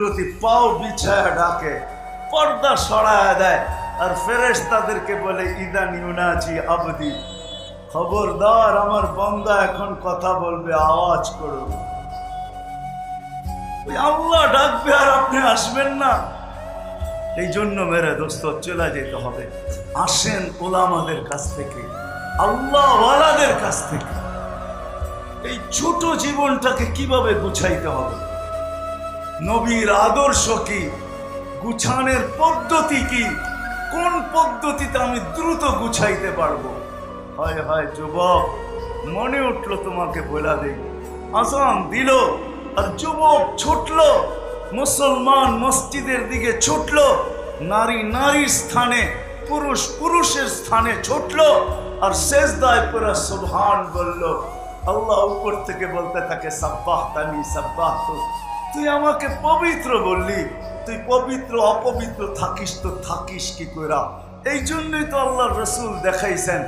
প্রতি পাও বিছায়া ডাকে, পর্দা সরায় দেয়, আর ফেরেশ তাদেরকে বলে, ইদান ইউনাজি আবদি, খবরদার আমার বন্দা এখন কথা বলবে, আওয়াজ করুন। ওই আল্লাহ ডাকবে আর আপনি আসবেন না। এই জন্য মেরে দোস্ত, চলে যেতে হবে। আসেন ওলামাদের কাছ থেকে, আল্লাহওয়ালাদের কাছ থেকে। এই ছোট জীবনটাকে কীভাবে গুছাইতে হবে? নবীর আদর্শ কি? গুছানের পদ্ধতি কি? কোন পদ্ধতিতে আমি দ্রুত গুছাইতে পারব? হয় হয় যুবক, মনে উঠল তোমাকে বলা দেই। আসান দিল আর যুবক ছুটলো। মুসলমান মসজিদের দিকে ছুটল। নারী নারীর স্থানে, পুরুষ পুরুষের স্থানে ছুটল আর শেষ দায় পুরা সুবহান বলল। আল্লাহ উপর থেকে বলতে থাকে সাব্বাহ তানি সাব্বাহ তুই আমাকে পবিত্র বললি, তুই পবিত্র, অপবিত্র থাকিস তো থাকিস কি কইরা? এই জন্যই তো আল্লাহ রসুল দেখাইছেন,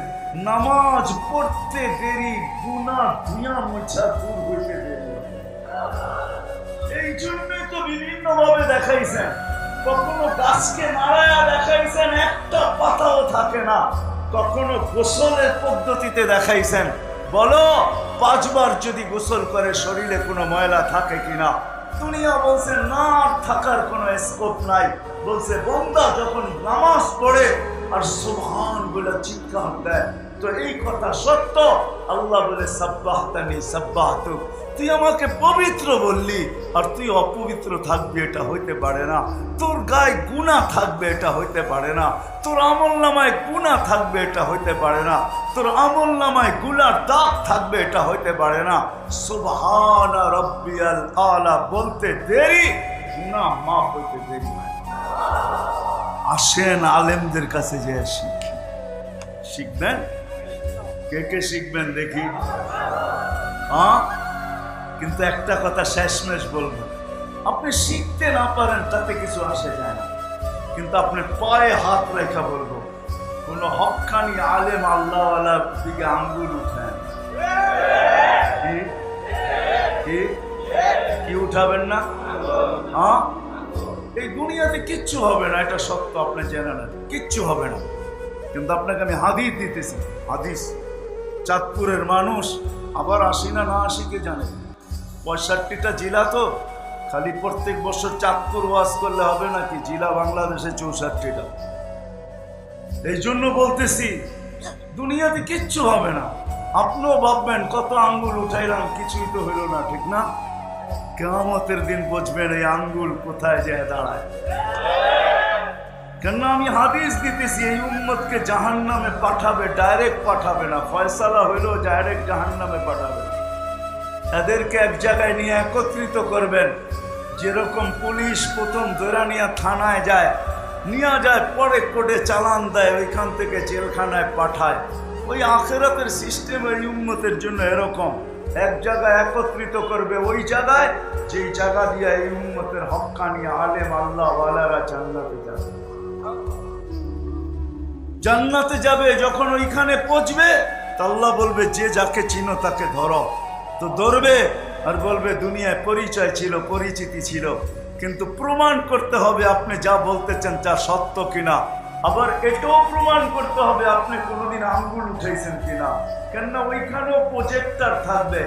নামাজ পড়তে দেরি গুনা ধুয়া মোছা দূর হইতে দেরি এই জন্যই তো বিভিন্ন ভাবে দেখাইছেন, কখনো গাছকে নাড়ায়া দেখাইছেন, একটা পাতাও থাকে না। কখনো গোসলের পদ্ধতিতে দেখাইছেন, বলো, পাঁচবার যদি গোসল করে শরীরে কোনো ময়লা থাকে কিনা? দুনিয়া বলছে, না থাকার কোনো স্কোপ নাই। বলছে, বন্দা যখন নামাজ পড়ে, আর সোহান বলে চিৎকার দেয় তো এই কথা সত্য। আল্লাহ বলে, সাব্বাহতানি সাব্বাহতু তুই আমাকে পবিত্র বললি, আর তুই অপবিত্র থাকবি, এটা হইতে পারে না। তোর গায়ে গুণা থাকবে, এটা হইতে পারে না। তোর আমল নামায় গুণা থাকবে, এটা হইতে পারে না। তোর আমল নামায়গুলার দাগ থাকবে, এটা হইতে পারে না। সুবহানা রব্বিয়াল আলা বলতে দেরি গুণা মাফ হইতে দেরি আসেন আলেমদের কাছে যে শিখি। শিখবেন? কে কে শিখবেন দেখি। হ্যাঁ? কিন্তু একটা কথা শেষমেশ বলব। আপনি শিখতে না পারেন, তাতে কিছু আসে যায় না। কিন্তু আপনার পায়ে হাত রেখা বলব। কোনো হকানি আলেম আল্লাহওয়ালার দিকে আঙ্গুল উঠায়। কি? উঠাবেন না? হ্যাঁ? এই দুনিয়াতে কিচ্ছু হবে না, এটা সত্য, আপনি জেনে কিচ্ছু হবে না। কিন্তু আপনাকে আমি হাদিস দিতেছি, হাদিস। চাঁদপুরের মানুষ আবার আসি না না আসি কে জানে? পঁয়ষট্টিটা জেলা তো, খালি প্রত্যেক বছর চাঁদপুর ওয়াজ করলে হবে নাকি? জেলা বাংলাদেশে চৌষট্টিটা। এই জন্য বলতেছি, দুনিয়াতে কিচ্ছু হবে না। আপনিও ভাববেন, কত আঙ্গুল উঠাইলাম, কিছুই তো হইল না, ঠিক না? কেমতের দিন বুঝবেন এই আঙ্গুল কোথায় যায় দাঁড়ায়। কেন আমি হাদিস দিতেছি, এই উম্মতকে জাহান নামে পাঠাবে ডাইরেক্ট পাঠাবে না। ফয়সালা হইলেও ডাইরেক্ট জাহান নামে পাঠাবে। না। এদেরকে এক জায়গায় নিয়ে একত্রিত করবেন। যেরকম পুলিশ প্রথম দৈরানিয়া থানায় যায়, নিয়ে যায়, পরে কোর্টে চালান দেয়, ওইখান থেকে জেলখানায় পাঠায়। ওই আখেরাতের সিস্টেম এই উন্মতের জন্য এরকম। এক জায়গায় একত্রিত করবে ওই জায়গায়, যেই জায়গা দিয়ে এই উন্মতের হক্কানি আলেম আল্লাহ ওয়ালারা জান্নাতে যাবে। জান্নাতে যাবে, যখন ওইখানে পৌঁছবে, তা আল্লাহ বলবে, যে যাকে চিনো তাকে ধরো। তো ধরবে আর বলবে, দুনিয়ায় পরিচয় ছিল, পরিচিতি ছিল, কিন্তু প্রমাণ করতে হবে আপনি যা বলতে চান তা সত্য কিনা। আবার এটাও প্রমাণ করতে হবে, আপনি কোনোদিন আঙ্গুল উঠাইছেন কিনা। কেননা ওইখানেও প্রজেক্টর থাকবে।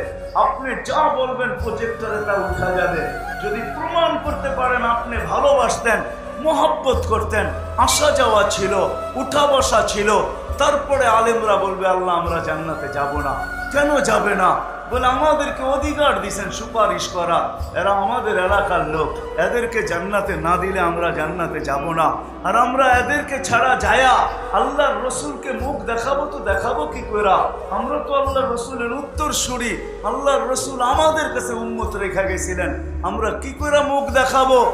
আপনি যা বলবেন প্রজেক্টরে তা উঠা যাবে। যদি প্রমাণ করতে পারেন, আপনি ভালোবাসতেন, মোহাব্বত করতেন আসা যাওয়া ছিল, উঠা বসা ছিল। তারপরে আলেমরা বলবে, আল্লাহ, আমরা জান্নাতে যাব না। কেন যাবে না? বলে, আমাদেরকে অধিকার দিছেন সুপারিশ করা। এরা আমাদের এলাকার লোক। এদেরকে জান্নাতে না দিলে আমরা জান্নাতে যাব না। আর আমরা এদেরকে ছাড়া যায়া আল্লাহর রসুলকে মুখ দেখাবো তো দেখাবো কি করা? আমরা তো আল্লাহর রসুলের উত্তর সুরি আল্লাহর রসুল আমাদের কাছে উন্মত রেখা গেছিলেন। আমরা কি করে মুখ দেখাবো?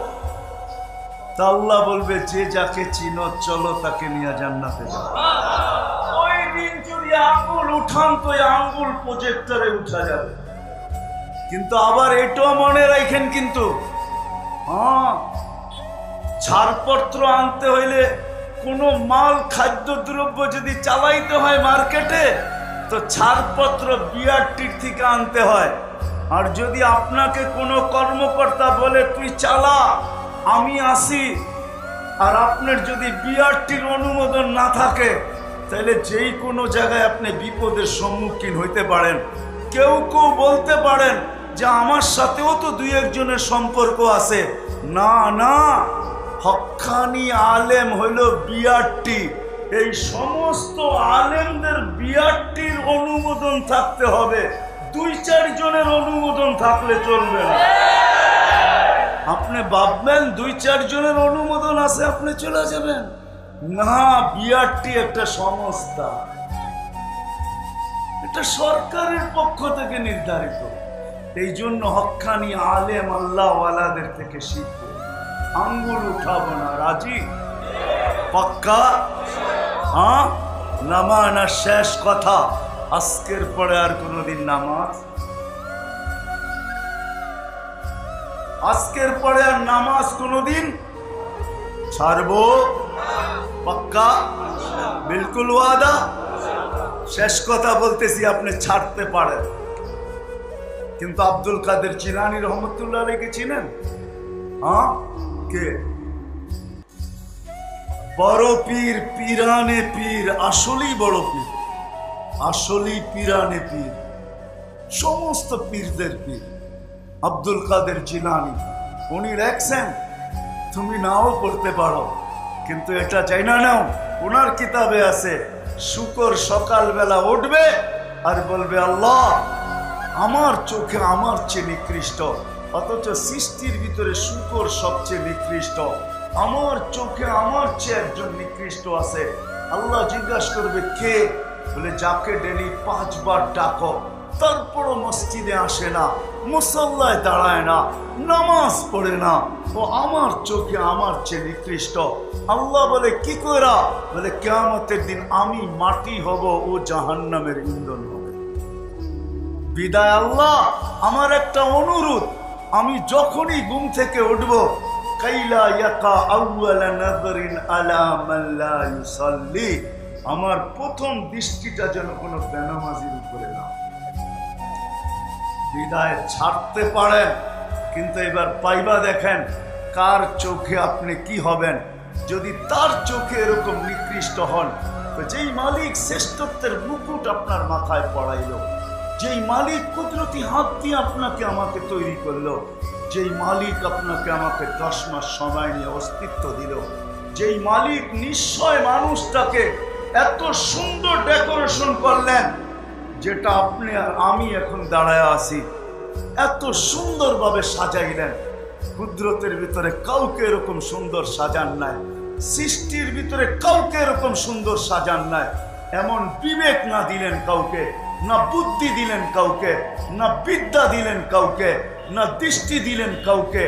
তা আল্লাহ বলবে, যে যাকে চিনো, চলো তাকে নিয়ে জান্নাতে ওই দিন যদি আঙ্গুল উঠান, তো আঙ্গুল প্রজেক্টরে উঠা যাবে। কিন্তু আবার এটাও মনে রাখেন কিন্তু হ্যাঁ ছাড়পত্র আনতে হইলে কোনো মাল খাদ্যদ্রব্য যদি চালাইতে হয় মার্কেটে, তো ছাড়পত্র বিআরটির থেকে আনতে হয়। আর যদি আপনাকে কোনো কর্মকর্তা বলে, তুই চালা আমি আসি। আর আপনার যদি বিআরটির অনুমোদন না থাকে, তাহলে যেই কোনো জায়গায় আপনি বিপদের সম্মুখীন হইতে পারেন। কেউ কেউ বলতে পারেন যে আমার সাথেও তো দুই একজনের সম্পর্ক আছে। না না হক্কানি আলেম হইল বিআরটি। এই সমস্ত আলেমদের বিআরটির অনুমোদন থাকতে হবে। দুই চারজনের অনুমোদন থাকলে চলবে না। আপনি ভাববেন দুই, চারজনের অনুমোদন আছে, আপনি চলে যাবেন। না বিআরটি একটা সংস্থা। এটা সরকারের পক্ষ থেকে নির্ধারিত। এই জন্য হক্কানি আলেম আল্লাহওয়ালাদের থেকে শিখব। আঙ্গুল উঠাবো না, রাজি? পাক্কা? হ্যাঁ? নামান আর শেষ কথা। আজকের পরে আর কোনোদিন নামাজ? আজকের পরে আর নামাজ কোনোদিন ছাড়বো? পাক্কা? বিলকুল ওয়াদা? শেষ কথা বলতেছি, আপনি ছাড়তে পারেন। কিন্তু আব্দুল কাদের চিলানি রহমতুল্লাহ আলীকে চিনেন? হ্যাঁ? কে? বড় পীর, পিরানে পীর, আসলেই বড় পীর। আসলেই পিরানে পীর। সমস্ত পীরদের পীর। আব্দুল কাদের জিলানি। উনি লেখছেন তুমি নাও পড়তে পারো। কিন্তু এটা চাই না নাও ওনার কিতাবে আছে, শুকর সকালবেলা উঠবে আর বলবে, আল্লাহ, আমার চোখে আমার চেয়ে নিকৃষ্ট, অথচ সৃষ্টির ভিতরে শুকর সবচেয়ে নিকৃষ্ট, আমার চোখে আমার চেয়ে একজন নিকৃষ্ট আছে। আল্লাহ জিজ্ঞাসা করবে, কে? বলে, যাকে ডেলি পাঁচবার ডাকো, তারপরও মসজিদে আসে না। মুসল্লায় দাঁড়ায় না, নামাজ পড়ে না। ও আমার চোখে আমার চেয়ে নিকৃষ্ট। আল্লাহ বলে, কি করা বলে, কেয়ামতের দিন আমি মাটি হব ও জাহান্নামের ইন্ধন হবে। বিদায় আল্লাহ, আমার একটা অনুরোধ। আমি যখনই ঘুম থেকে উঠব, কাইলা ইয়াকা আউয়ালা নাযরিন আলা মান লা ইউসাল্লি, আমার প্রথম দৃষ্টিটা যেন কোনো বেনামাজির উপরে না বিদায় ছাড়তে পারেন, কিন্তু এবার পাইবা দেখেন কার চোখে আপনি কি হবেন। যদি তার চোখে এরকম নিকৃষ্ট হন, তো যেই মালিক শ্রেষ্ঠত্বের মুকুট আপনার মাথায় পড়াইল, যেই মালিক কুদরতি হাত দিয়ে আপনাকে আমাকে তৈরি করল, যেই মালিক আপনাকে আমাকে দশ মাস সময় নিয়ে অস্তিত্ব দিল, যেই মালিক নিশ্চয় মানুষটাকে এত সুন্দর ডেকোরেশন করলেন যেটা আপনি আর আমি এখন দাঁড়ায় আছি, এত সুন্দরভাবে সাজাইলেন কুদরতের ভিতরে কাউকে এরকম সুন্দর সাজান নাই, সৃষ্টির ভিতরে কাউকে এরকম সুন্দর সাজান নাই। এমন বিবেক না দিলেন কাউকে, না বুদ্ধি দিলেন কাউকে, না বিদ্যা দিলেন কাউকে, না দৃষ্টি দিলেন কাউকে।